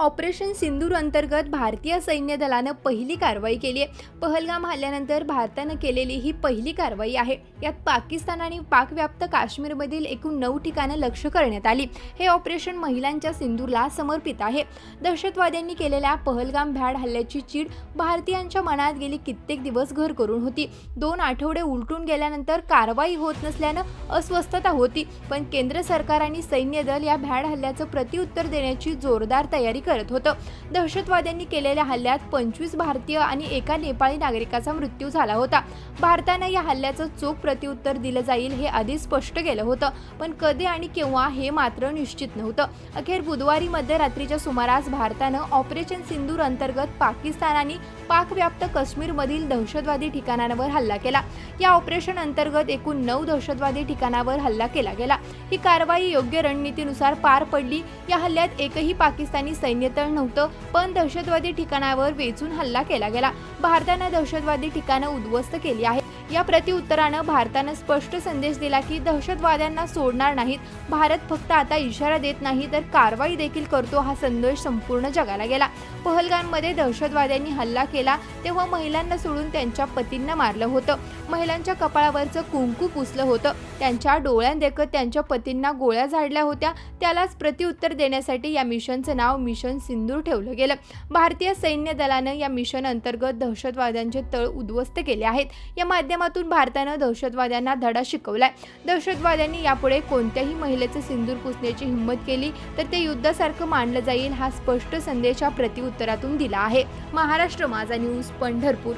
Operation सिंदूर अंतर्गत भारतीय सैन्य दलानं पहिली कारवाई केली आहे. पहलगाम हल्ल्यानंतर भारतानं केलेली ही पहिली कारवाई आहे. यात पाकिस्तान आणि पाकव्याप्त काश्मीरमधील एकूण नऊ ठिकाणं लक्ष करण्यात आली. हे ऑपरेशन महिलांच्या सिंदूरला समर्पित आहे. दहशतवाद्यांनी केलेल्या पहलगाम भ्याड हल्ल्याची चीड भारतीयांच्या मनात गेली कित्येक दिवस घर करून होती. दोन आठवडे उलटून गेल्यानंतर कारवाई होत नसल्यानं अस्वस्थता होती. पण केंद्र सरकार आणि सैन्य दल या भ्याड हल्ल्याचं प्रत्युत्तर देण्याची जोरदार तयारी करत होतं. दहशतवाद्यांनी केलेल्या हल्ल्यात पंचवीस भारतीय आणि एका नेपाळी नागरिकाचा मृत्यू झाला होता. भारतानं या हल्ल्याचं चोख प्रत्युत्तर दिलं जाईल हे आधीच स्पष्ट केलं होतं पण कधी आणि केव्हा हे मात्र निश्चित नव्हतं. अखेर बुधवारी मध्यरात्रीच्या सुमारास भारतानं ऑपरेशन सिंदूर अंतर्गत पाकिस्तान आणि पाकव्याप्त काश्मीरमधील दहशतवादी ठिकाणांवर हल्ला केला. या ऑपरेशन अंतर्गत एकूण नऊ दहशतवादी ठिकाणावर हल्ला केला गेला. ही कारवाई योग्य रणनीतीनुसार पार पडली. या हल्ल्यात एकही पाकिस्तानी सैन्यतळ नव्हतं पण दहशतवादी ठिकाणावर वेचून हल्ला केला गेला. भारतानं दहशतवादी ठिकाणं उद्ध्वस्त केली आहेत. या प्रतिउत्तरानं भारतानं स्पष्ट संदेश दिला की दहशतवाद्यांना सोडणार नाहीत. भारत फक्त आता इशारा देत नाही तर कारवाई देखील करतो हा संदेश संपूर्ण जगाला गेला. पहलगाममध्ये दहशतवाद्यांनी हल्ला केला तेव्हा महिलांना सोडून त्यांच्या पतींना मारलं होतं. महिलांच्या कपाळावरचं कुंकू पुसलं होतं. त्यांच्या डोळ्यांदेखत त्यांच्या पतींना गोळ्या झाडल्या होत्या. त्यालाच प्रतिउत्तर देण्यासाठी या मिशनचं नाव मिशन सिंदूर ठेवलं गेलं. भारतीय सैन्य दलानं या मिशन अंतर्गत दहशतवाद्यांचे तळ उद्ध्वस्त केले आहेत. या माध्यमातून भारतानं दहशतवाद्यांना धडा शिकवलाय. दहशतवाद्यांनी यापुढे कोणत्याही महिलेचं सिंदूर पुसण्याची हिंमत केली तर ते युद्धासारखं मानलं जाईल हा स्पष्ट संदेश या प्रत्युत्तरातून दिला आहे. महाराष्ट्र माझा न्यूज पंढरपूर.